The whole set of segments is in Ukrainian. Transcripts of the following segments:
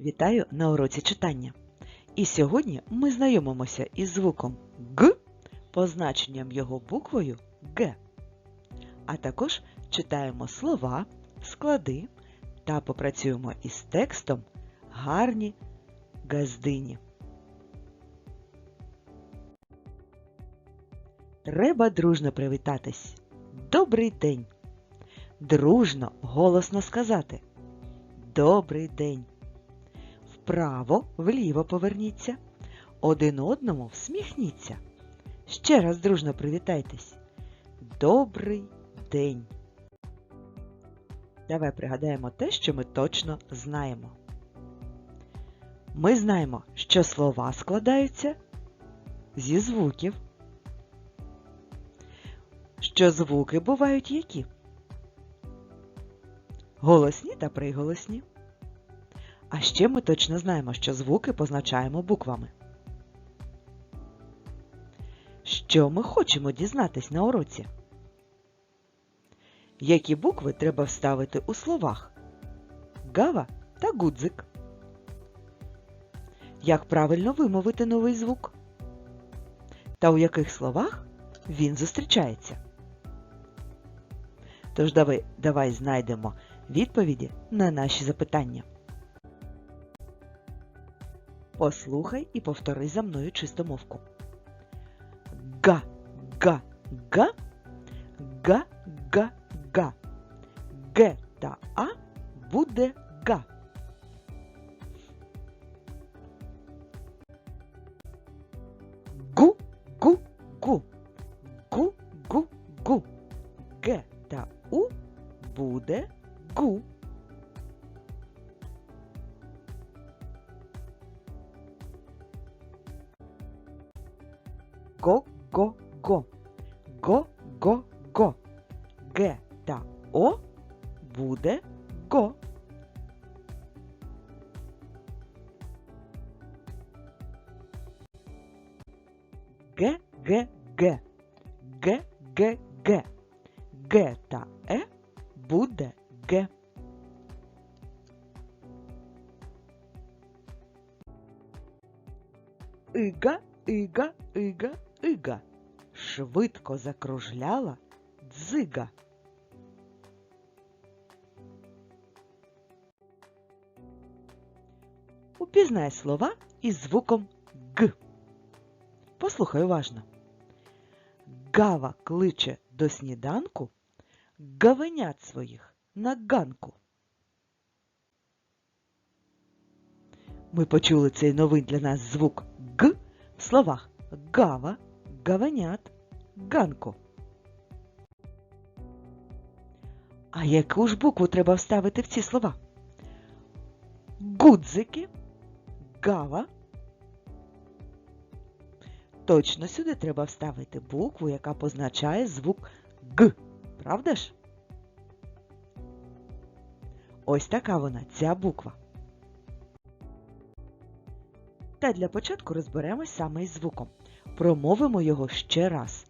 Вітаю на уроці читання. І сьогодні ми знайомимося із звуком Г, позначенням його буквою Г. А також читаємо слова, склади та попрацюємо із текстом гарні газдині. Треба дружно привітатись. Добрий день. Дружно, голосно сказати. Добрий день. Вправо, вліво поверніться. Один одному всміхніться. Ще раз дружно привітайтесь. Добрий день. Давай пригадаємо те, що ми точно знаємо. Ми знаємо, що слова складаються зі звуків. Що звуки бувають які? Голосні та приголосні. А ще ми точно знаємо, що звуки позначаємо буквами. Що ми хочемо дізнатись на уроці? Які букви треба вставити у словах? Гава та гудзик. Як правильно вимовити новий звук? Та у яких словах він зустрічається? Тож давай, давай знайдемо відповіді на наші запитання. Послухай і повтори за мною чистомовку. Га, га, га, га, га, га. Г та А буде Го, го, го. Го, го, го. Г та О буде Закружляла дзига. Упізнай слова із звуком Г. Послухай уважно. Гава кличе до сніданку гавенят своїх на ганку. Ми почули цей новий для нас звук Г в словах гава, гавенят, ганку. А яку ж букву треба вставити в ці слова? Гудзики, гава. Точно сюди треба вставити букву, яка позначає звук Г. Правда ж? Ось така вона, ця буква. Та для початку розберемось саме із звуком. Промовимо його ще раз.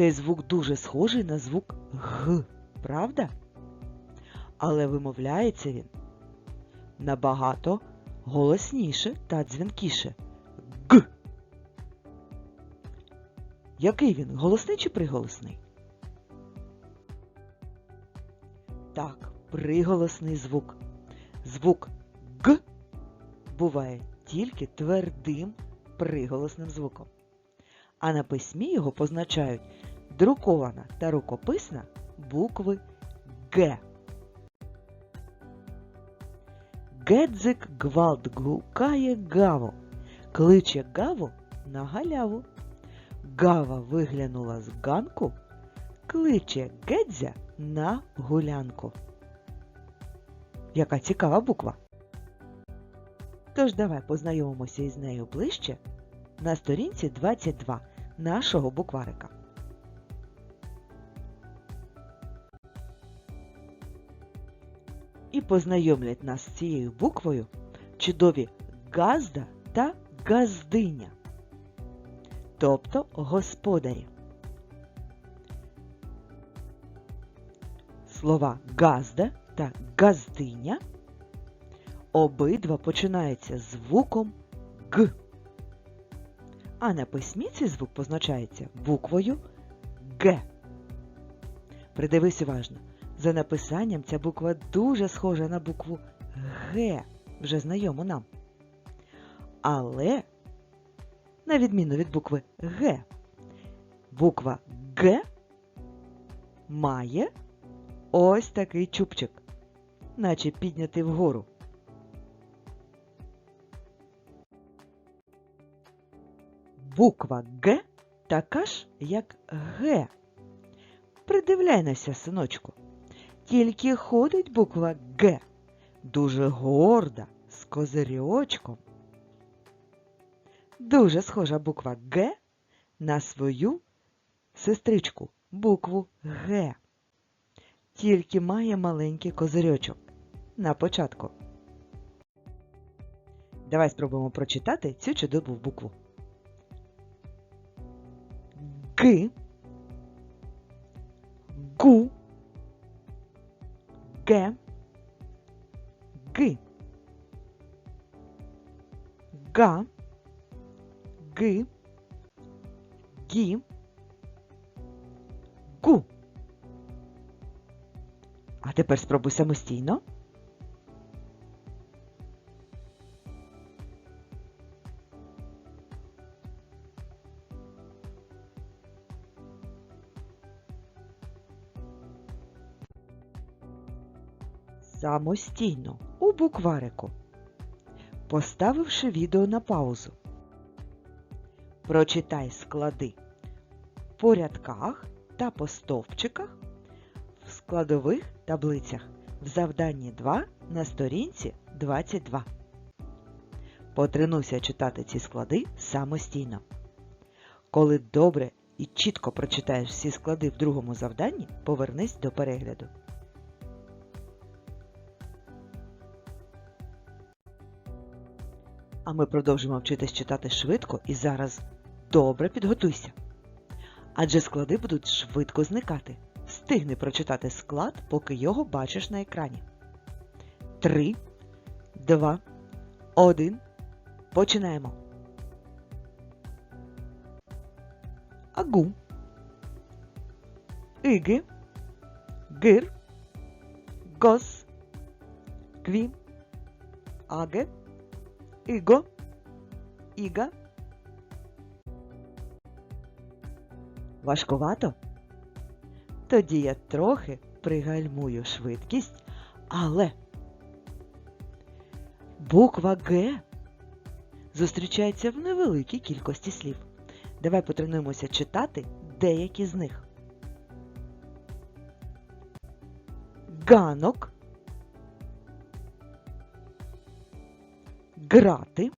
Цей звук дуже схожий на звук Г, правда? Але вимовляється він набагато голосніше та дзвінкіше. Г. Який він? Голосний чи приголосний? Так, приголосний звук. Звук Г буває тільки твердим приголосним звуком. А на письмі його позначають друкована та рукописна букви Г. Гедзик гвалт гукає гаву, кличе гаву на галяву. Гава виглянула з ганку, кличе Гедзя на гулянку. Яка цікава буква. Тож давай познайомимося із нею ближче на сторінці 22 нашого букварика. Познайомлять нас з цією буквою чудові газда та газдиня, тобто господарі. слова газда та газдиня обидва починаються звуком Г. А на письмі цей звук позначається буквою Г. Придивись уважно. За написанням ця буква дуже схожа на букву Г, вже знайому нам. Але, на відміну від букви Г, буква Г має ось такий чубчик, наче піднятий вгору. Буква Г така ж, як Г. Придивляйся, синочку. Тільки ходить буква Г, дуже горда, з козирьочком. Дуже схожа буква Г на свою сестричку букву Г. Тільки має маленький козирьочок на початку. Давай спробуємо прочитати цю чудову букву. Г, Гу, Г, Г, Га, Г, Гі, Гу. А тепер спробуй самостійно. Самостійно у букварику, поставивши відео на паузу. Прочитай склади по рядках та по стовпчиках в складових таблицях в завданні 2 на сторінці 22. Потренуйся читати ці склади самостійно. Коли добре і чітко прочитаєш всі склади в другому завданні, повернись до перегляду. А ми продовжимо вчитись читати швидко і зараз добре підготуйся. Адже склади будуть швидко зникати. Встигни прочитати склад, поки його бачиш на екрані. 3, 2, 1. Починаємо. Агу. Иги. Гир. Гос. Кві. Аге. Іго. Іга. Важкувато? Тоді я трохи пригальмую швидкість, але буква Г зустрічається в невеликій кількості слів. Давай потренуємося читати деякі з них. Ганок, грати,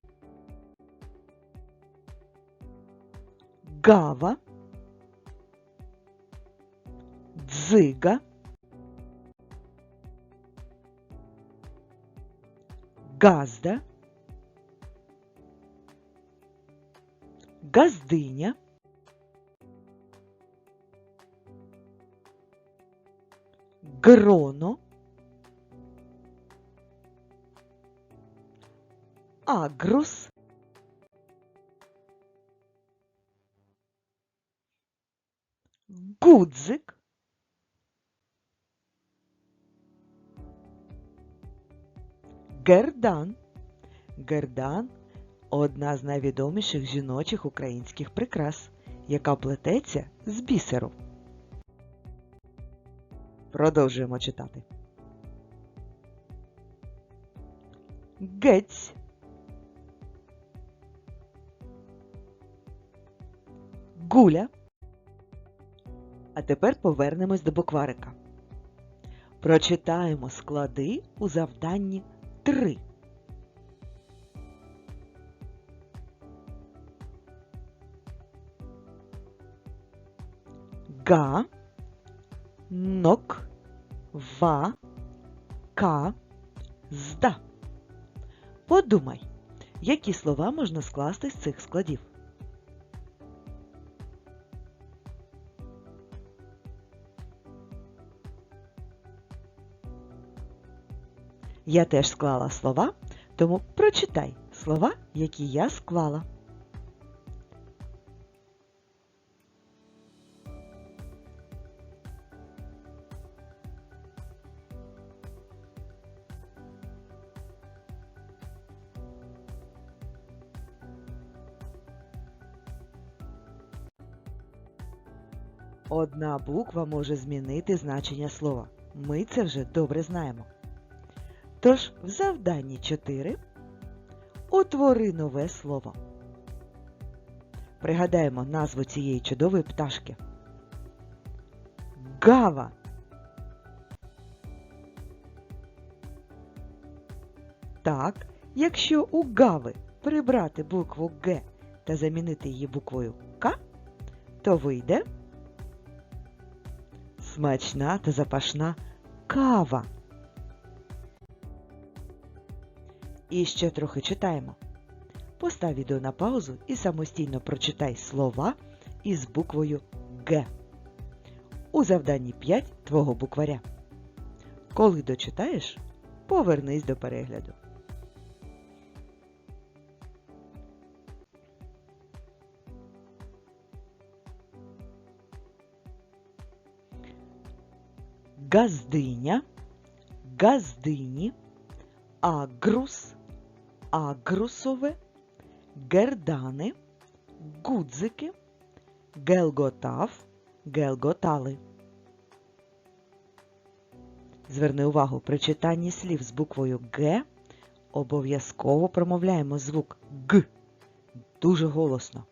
гава, дзига, газда, газдиня, гроно, агрус, гудзик, Гердан. Гердан одна з найвідоміших жіночих українських прикрас, яка плететься з бісеру. Продовжуємо читати. Гець. Гуля. А тепер повернемось до букварика. Прочитаємо склади у завданні 3. Га, нок, ва, ка, зда. Подумай, які слова можна скласти з цих складів. Я теж склала слова, тому прочитай слова, які я склала. Одна буква може змінити значення слова. Ми це вже добре знаємо. Тож в завданні 4 утвори нове слово. Пригадаємо назву цієї чудової пташки. Гава. Так, якщо у гави прибрати букву Г та замінити її буквою К, то вийде смачна та запашна кава. І ще трохи читаємо. Постав відео на паузу і самостійно прочитай слова із буквою Г. У завданні 5 твого букваря. Коли дочитаєш, повернись до перегляду. Газдиня, газдині, агрус, агрусове, гердани, гудзики, гелготав, гелготали. Зверни увагу, при читанні слів з буквою Г обов'язково промовляємо звук Г дуже голосно.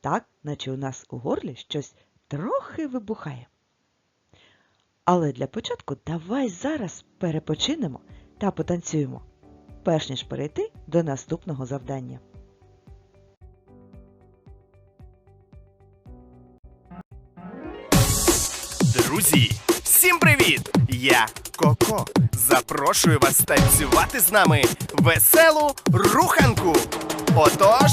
Так, наче у нас у горлі щось трохи вибухає. Але для початку давай зараз перепочинемо та потанцюємо, перш ніж перейти до наступного завдання. Друзі, всім привіт! Я Коко. Запрошую вас танцювати з нами веселу руханку. Отож.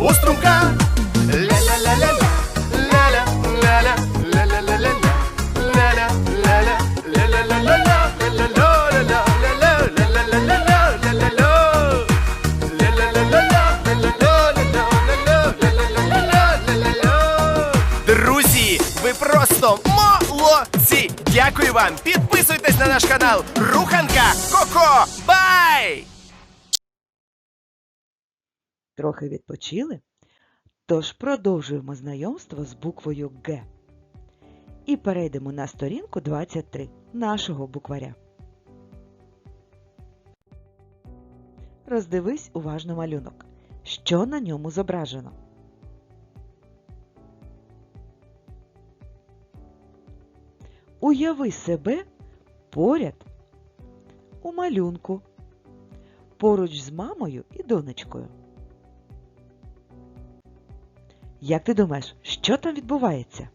У струмка. Ля-ля-ля-ля-ля, ля-ля. Друзі, ви просто молодці! Дякую вам! Підписуйтесь на наш канал Руханка Коко! Трохи відпочили? Тож продовжуємо знайомство з буквою Г. І перейдемо на сторінку 23 нашого букваря. Роздивись уважно малюнок. Що на ньому зображено? Уяви себе поряд у малюнку, поруч з мамою і донечкою. Як ти думаєш, що там відбувається?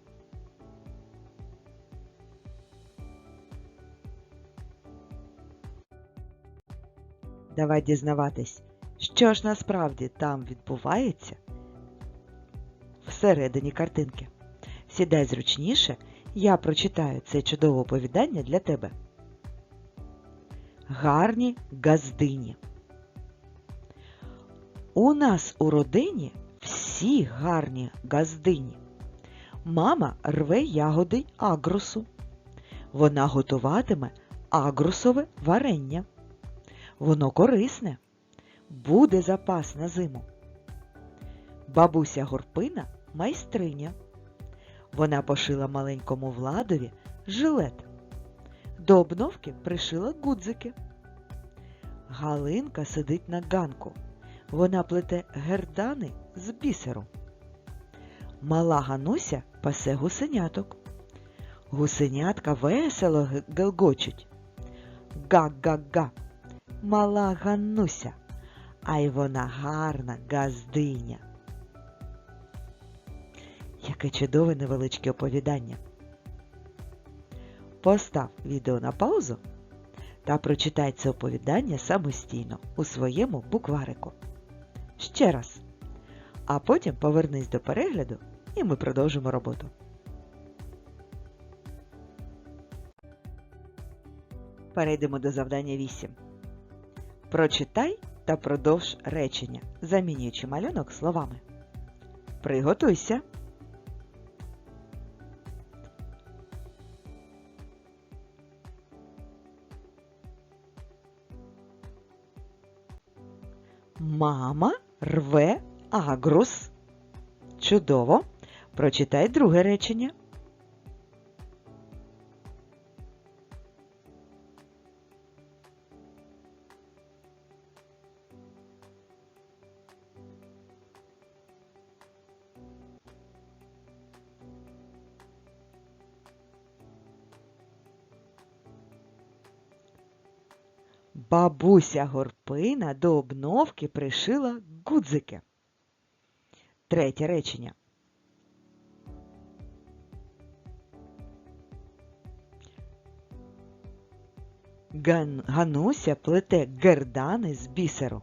Давай дізнаватись, що ж насправді там відбувається всередині картинки. Сідай зручніше, я прочитаю це чудове оповідання для тебе. Гарні газдині. У нас у родині всі гарні газдині. Мама рве ягоди агрусу. Вона готуватиме агрусове варення. Воно корисне, буде запас на зиму. Бабуся Горпина майстриня. Вона пошила маленькому владові жилет. До обновки пришила гудзики. Галинка сидить на ганку. Вона плете гердани з бісеру. Мала Гануся пасе гусеняток. Гусенятка весело гелгочуть. Га-га-га. Мала Гануся, а й вона гарна газдиня. Яке чудове невеличке оповідання. Постав відео на паузу та прочитай це оповідання самостійно у своєму букварику. Ще раз. А потім повернись до перегляду і ми продовжимо роботу. Перейдемо до завдання 8. Прочитай та продовж речення, замінюючи малюнок словами. Приготуйся. Мама рве агрус. Чудово. Прочитай друге речення. Бабуся Горпина до обновки пришила гудзики. Третє речення. Ган... Гануся плете гердани з бісеру.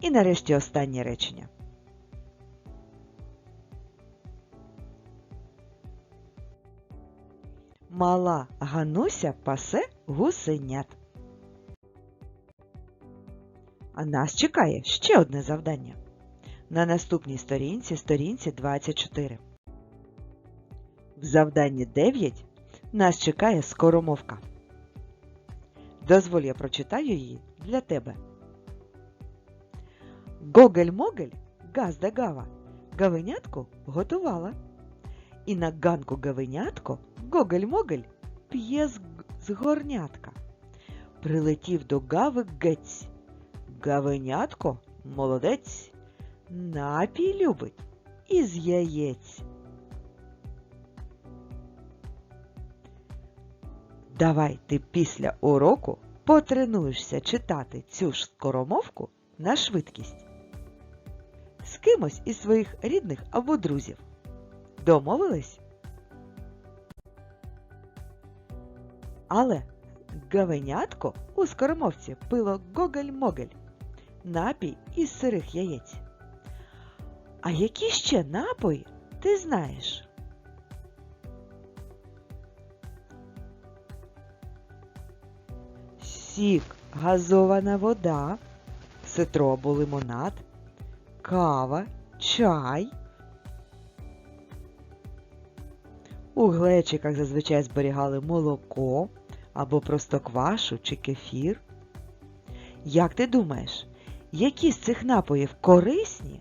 І нарешті останнє речення. Мала Гануся пасе гусенят. А нас чекає ще одне завдання. На наступній сторінці, сторінці 24. В завданні 9 нас чекає скоромовка. Дозволь я прочитаю її для тебе. Гоголь-могель, газда гава, гавенятку готувала. І на ганку гавенятко Гоголь-могель п'є з, горнятка. Прилетів до гави гець. Гавенятко молодець, напій любить із яєць. Давай ти після уроку потренуєшся читати цю ж скоромовку на швидкість. З кимось із своїх рідних або друзів. Домовились? Але гавенятко у скоромовці пило гоголь-могель, напій із сирих яєць. А які ще напої ти знаєш? Сік, газована вода, ситро або лимонад, кава, чай. У глечиках зазвичай зберігали молоко або просто квашу чи кефір. Як ти думаєш, які з цих напоїв корисні,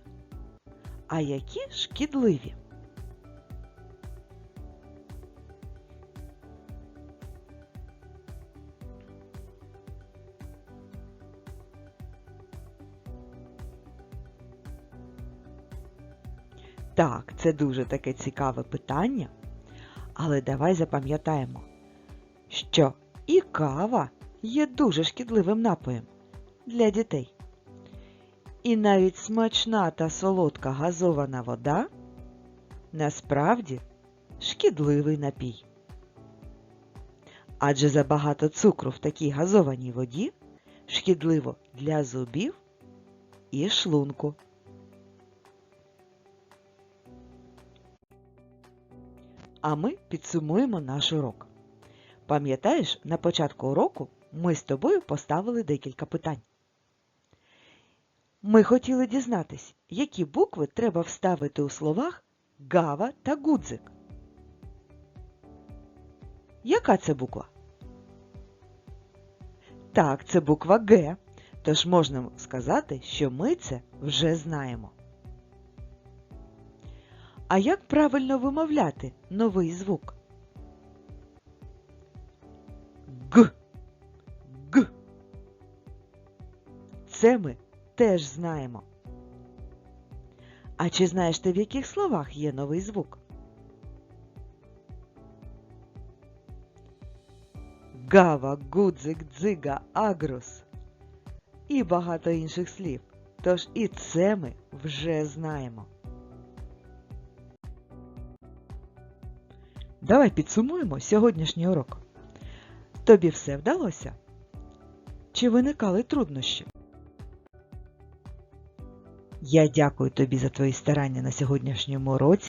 а які шкідливі. Так, це дуже таке цікаве питання, але давай запам'ятаємо, що і кава є дуже шкідливим напоєм для дітей. І навіть смачна та солодка газована вода насправді шкідливий напій. Адже забагато цукру в такій газованій воді шкідливо для зубів і шлунку. А ми підсумуємо наш урок. Пам'ятаєш, на початку уроку ми з тобою поставили декілька питань. Ми хотіли дізнатись, які букви треба вставити у словах гава та гудзик. Яка це буква? Так, це буква Г, тож можна сказати, що ми це вже знаємо. А як правильно вимовляти новий звук? Г. Г. Це ми теж знаємо. А чи знаєш ти, в яких словах є новий звук? Гава, гудзик, дзига, агрус і багато інших слів. Тож і це ми вже знаємо. Давай підсумуємо сьогоднішній урок. Тобі все вдалося? Чи виникали труднощі? Я дякую тобі за твої старання на сьогоднішньому уроці.